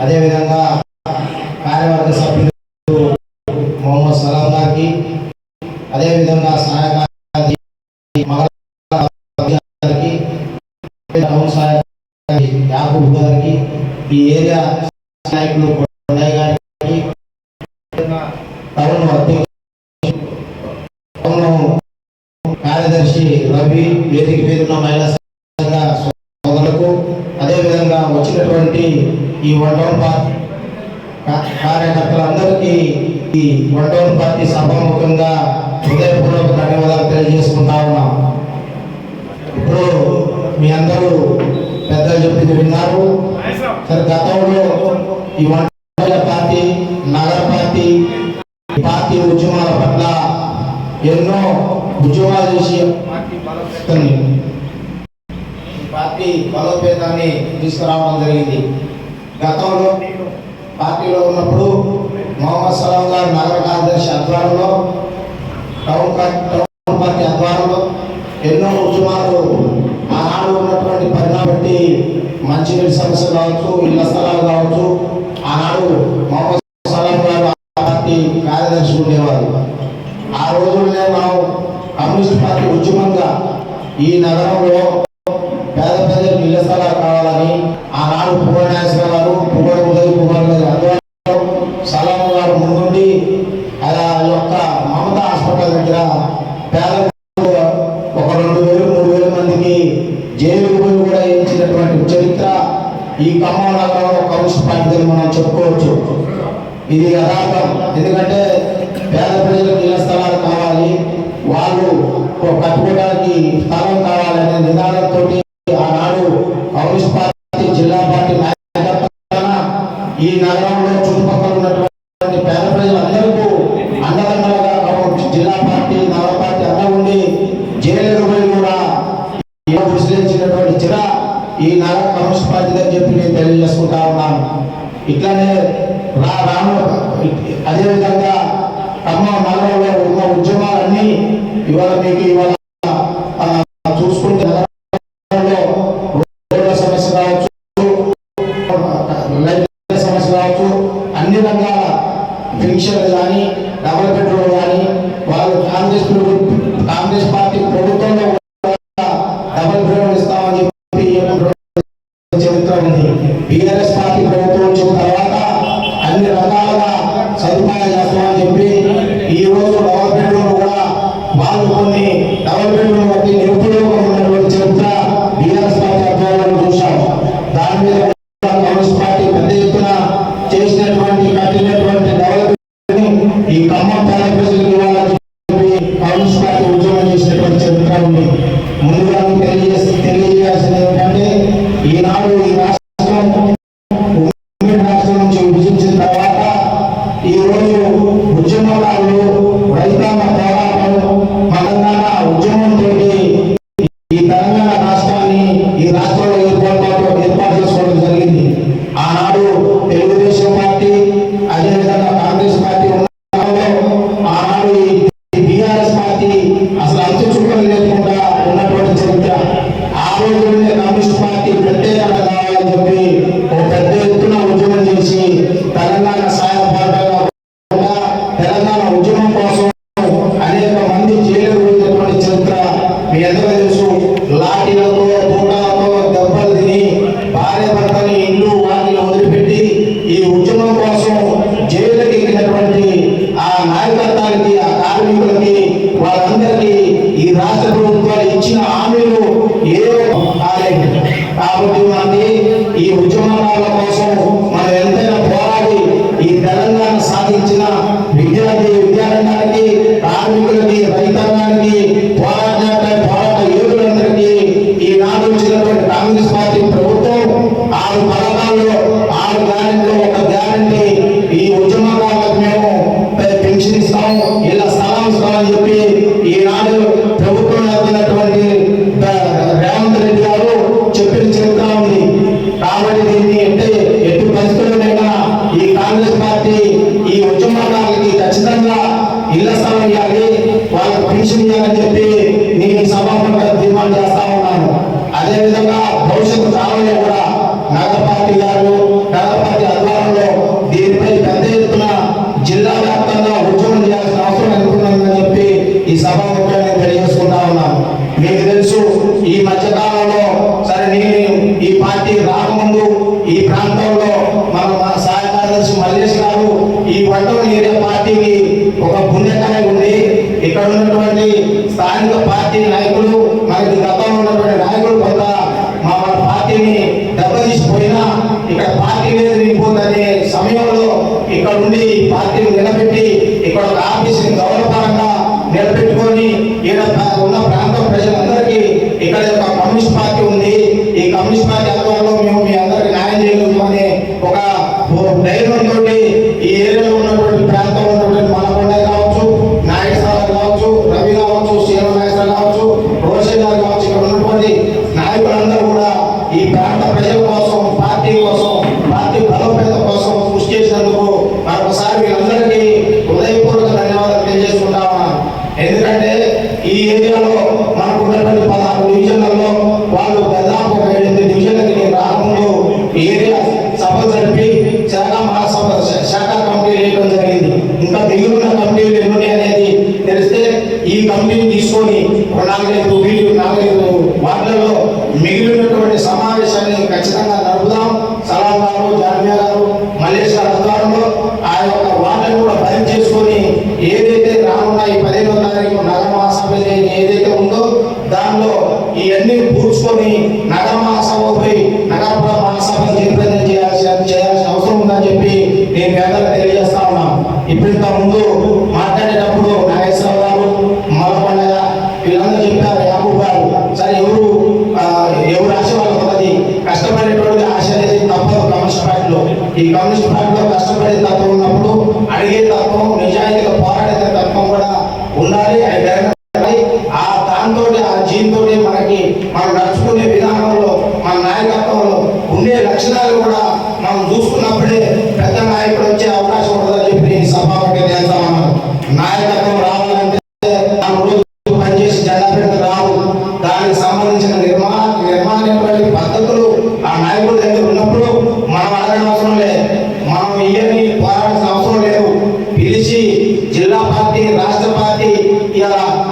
అదేవిధంగా కార్యవర్గ సభ్యులు మొహమ్మద్ సలాం గారికి అదేవిధంగా సహాయ యాకూబ్ గారికి ఈ ఏరియా నాయకులు కార్యదర్శి రవి వేదిక మీద మహిళా సోదరులకు అదేవిధంగా వచ్చినటువంటి ఈ వడ్డౌన్ పార్టీ కార్యకర్తలందరికీ ఈ వడ్డౌన్ పార్టీ సభాముఖంగా హృదయపూర్వక ధన్యవాదాలు తెలియజేసుకుంటా ఉన్నాం. ఇప్పుడు మీ అందరూ పెద్దలు చెప్పింది విన్నారు. సరే గతంలో ఈ వంటల పార్టీ నగర పార్టీ పార్టీ ఉద్యమాల పట్ల ఎన్నో ఉద్యమాలు చేసి పార్టీ బలోపేతాన్ని తీసుకురావడం జరిగింది. గతంలో పార్టీలో ఉన్నప్పుడు మొహమ్మద్ సలాం గారు నగర కార్యదర్శి ఆధ్వర్యంలో టౌన్ టౌన్ పార్టీ ఆధ్వర్యంలో ఎన్నో ఉద్యమాలు ఆనాడు ఉన్నటువంటి పరిణామం బట్టి మంచినీటి సమస్య కావచ్చు ఇళ్ళ స్థలాలు కావచ్చు ఆనాడు మొహమ్మద్ సలాం గారు పార్టీ కార్యదర్శి ఉండేవారు. ఆ రోజుల్లోనే మనం కమ్యూనిస్ట్ పార్టీ ఉద్యమంగా ఈ నగరంలో ఇది యథార్థం. ఎందుకంటే పేద ప్రజలకు ఇళ్ళ స్థలాలు కావాలి. వాళ్ళు కట్టుకోవడానికి స్థలం కావాలనే నిదానంతో ఆనాడు కాంగ్రెస్ పార్టీ జిల్లా పార్టీ నాయకత్వం ఈ నగరంలో చుట్టుపక్కల ఉన్నటువంటి పేద ప్రజలందరికీ అండదండలుగా జిల్లా పార్టీ నగర పార్టీ అందరూ ఉండి జైలు కూడా విశ్లేషించినటువంటి చిరా ఈ నగర కాంగ్రెస్ పార్టీ చెప్పి నేను తెలియజేసుకుంటా ఉన్నాను. ఇట్లానే రాను అదేవిధంగా అమ్మ నగరంలో ఉన్న ఉద్యమాలన్నీ ఇవాళ మీకు ఇవాళ అదేవిధంగా భవిష్యత్తు కాలంలో కూడా నగర పార్టీ గారు నగర పార్టీ అధ్వర్యంలో దీనిపై పెద్ద ఎత్తున జిల్లా వ్యాప్తంగా ఉద్యోగం చేయాల్సిన అవసరం ఎంతుందని చెప్పి ఈ సభాముఖంగా నేను తెలియజేసుకుంటా ఉన్నాను. మీకు తెలుసు ఈ మధ్యకాలంలో సరే నేను ఈ పార్టీ రాకముందు ఈ ప్రాంతంలో మనం మన సహాయ కార్యదర్శి మల్లేష్ గారు ఈ వంటలు ఏరియా పార్టీకి ఒక పుణ్యకాయ ఉంది ఇక్కడ ఉన్నటువంటి స్థానిక పార్టీ నాయకులు శాఖ కమిటీ వేయడం జరిగింది. ఇంకా మిగిలిన కమిటీలు ఎన్ని అనేది తెలిస్తే ఈ కమిటీని తీసుకొని నాలుగైదు వీడియో నాలుగైదు వార్డులలో మిగిలినటువంటి సమావేశాన్ని ఖచ్చితంగా ఇంత ముందు మాట్లాడేటప్పుడు నాగేశ్వర గారు మలపండ వీళ్ళందరూ చెప్పారు యాబు గారు సరే ఎవరు ఎవరు ఆశ కష్టపడేటువంటి ఆశ తప్పదు కమ్యూనిస్ట్ పార్టీలో. ఈ కమ్యూనిస్ట్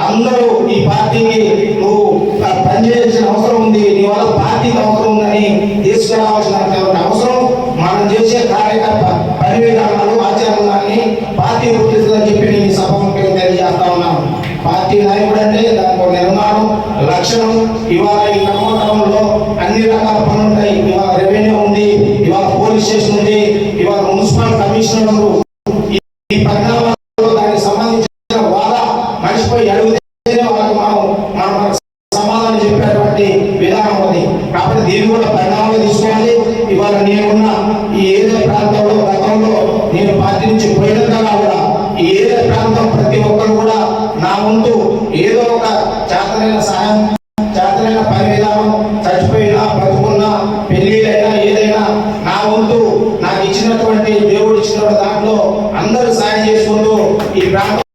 అందరూ ఈ పార్టీకి నువ్వు పనిచేయాల్సిన అవసరం ఉంది నీ వల్ల పార్టీకి అవసరం ఉందని తీసుకురావాల్సిన అవసరం? మనం చేసే కార్యకర్త పని విధానాలు ఆచరణాన్ని పార్టీ గుర్తిస్తుందని చెప్పి నేను సభ తెలియజేస్తా ఉన్నాను. పార్టీ నాయకుడు అంటే దానికి ఒక నిర్మాణం లక్షణం. ఇవాళ ఈ కర్మకాలంలో అన్ని రకాల పనులు ఉంటాయి. ఇవాళ రెవెన్యూ ఉంది ఇవాళ పోలీస్ స్టేషన్ ఉన్నటువంటి దేవుడు ఇచ్చిన దాంట్లో అందరూ సాయం చేసుకుంటూ ఈ ప్రాంతం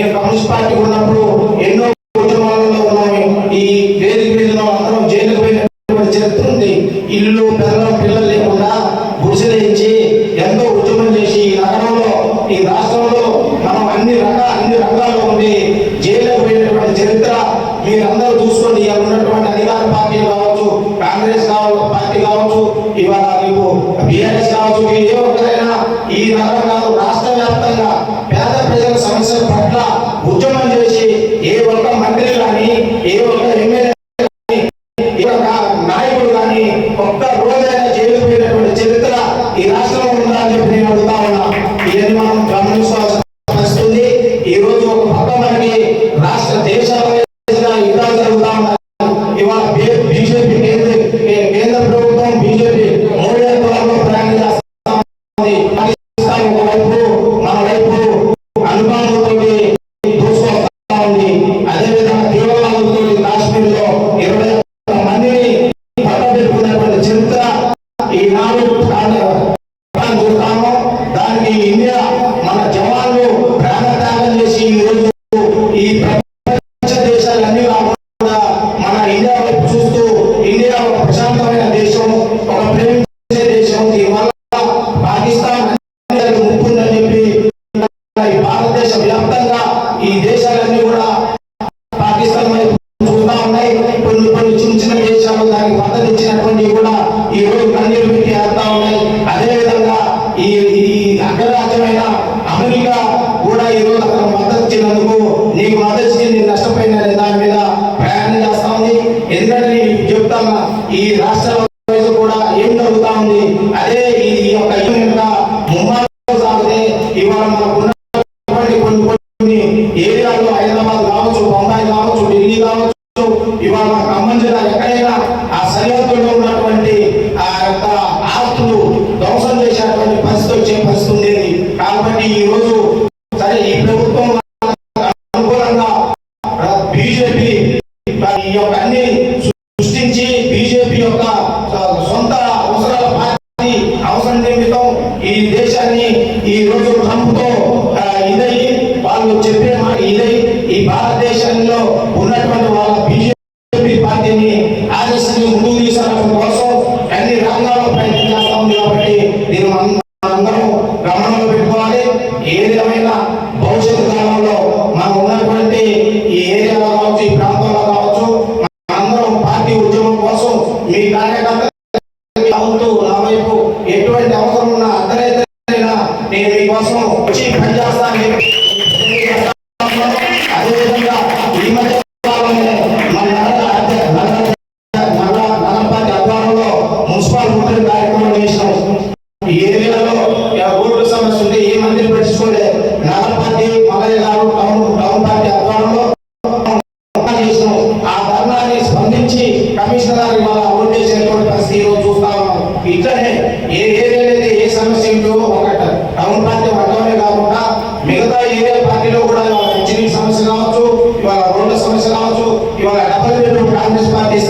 నేను కమ్యూనిస్ట్ పార్టీ ఉన్నప్పుడు ఎన్నో ఉద్యమాలలో ఉన్నాము. ఈ వేదిక మీద అందరం జైలుకు పోయినటువంటి చరిత్ర ఉంది ఇల్లు పెద్దలు ఇచ్చి నేను అందరం responder